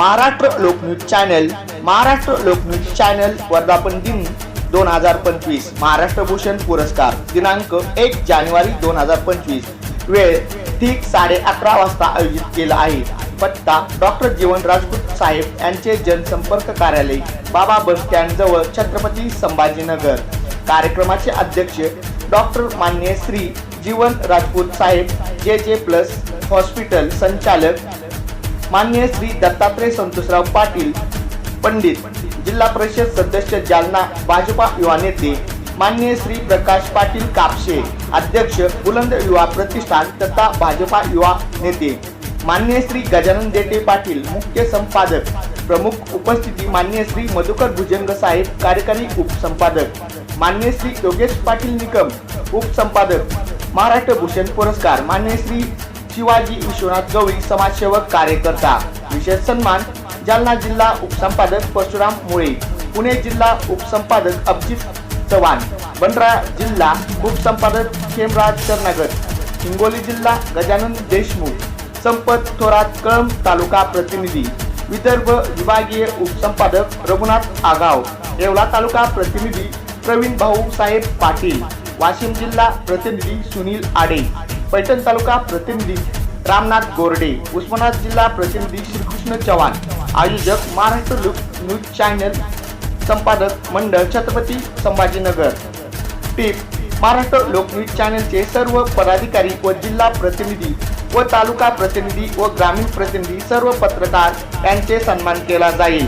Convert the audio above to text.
Maharashtra Lok news channel Maharashtra Lok news channel वर्धापन दिन दोन हजार पंचवीस महाराष्ट्र भूषण पुरस्कार दिनांक एक जानेवारी दोन हजार पंचवीस. वेळ ठीक साडे अकरा वाजता आयोजित केला आहे. पत्ता डॉक्टर जीवन राजपूत साहेब यांचे जनसंपर्क कार्यालय बाबा बस स्टँड जवळ छत्रपती संभाजीनगर. कार्यक्रमाचे अध्यक्ष डॉक्टर मान्य श्री जीवन राजपूत साहेब जे जे प्लस हॉस्पिटल संचालक मान्य श्री दत्तात्रय संतोषराव पाटील पंडित जिल्हा परिषद सदस्य जालना भाजपा युवा नेते मान्य श्री प्रकाश पाटील कापशे अध्यक्ष बुलंद युवा प्रतिष्ठान तथा भाजपा युवा नेते मान्य श्री गजानन देटे पाटील मुख्य संपादक प्रमुख उपस्थिती मान्य श्री मधुकर भुजंग साहेब कार्यकारी उपसंपादक मान्य श्री योगेश पाटील निकम उपसंपादक महाराष्ट्र भूषण पुरस्कार मान्य श्री शिवाजी विश्वनाथ गवळी समाजसेवक कार्यकर्ता. विशेष सन्मान जालना जिल्हा उपसंपादक परशुराम मुळे पुणे जिल्हा उपसंपादक अभिजित चव्हाण बंडरा जिल्हा उपसंपादक खेमराज सरनगर हिंगोली जिल्हा गजानन देशमुख संपत थोरात कळंब तालुका प्रतिनिधी विदर्भ विभागीय उपसंपादक रघुनाथ आगाव येवला तालुका प्रतिनिधी प्रवीण भाऊ साहेब पाटील वाशिम जिल्हा प्रतिनिधी सुनील आडे. पैठण तालुका प्रतिनिधी रामनाथ गोरडे उस्मानाबाद जिल्हा प्रतिनिधी श्रीकृष्ण चव्हाण आयोजक महाराष्ट्र लुक न्यूज चॅनल संपादक मंडळ छत्रपती संभाजीनगर. टीप महाराष्ट्र लोकन्यूज चॅनलचे सर्व पदाधिकारी व जिल्हा प्रतिनिधी व तालुका प्रतिनिधी व ग्रामीण प्रतिनिधी सर्व पत्रकार यांचे सन्मान केला जाईल.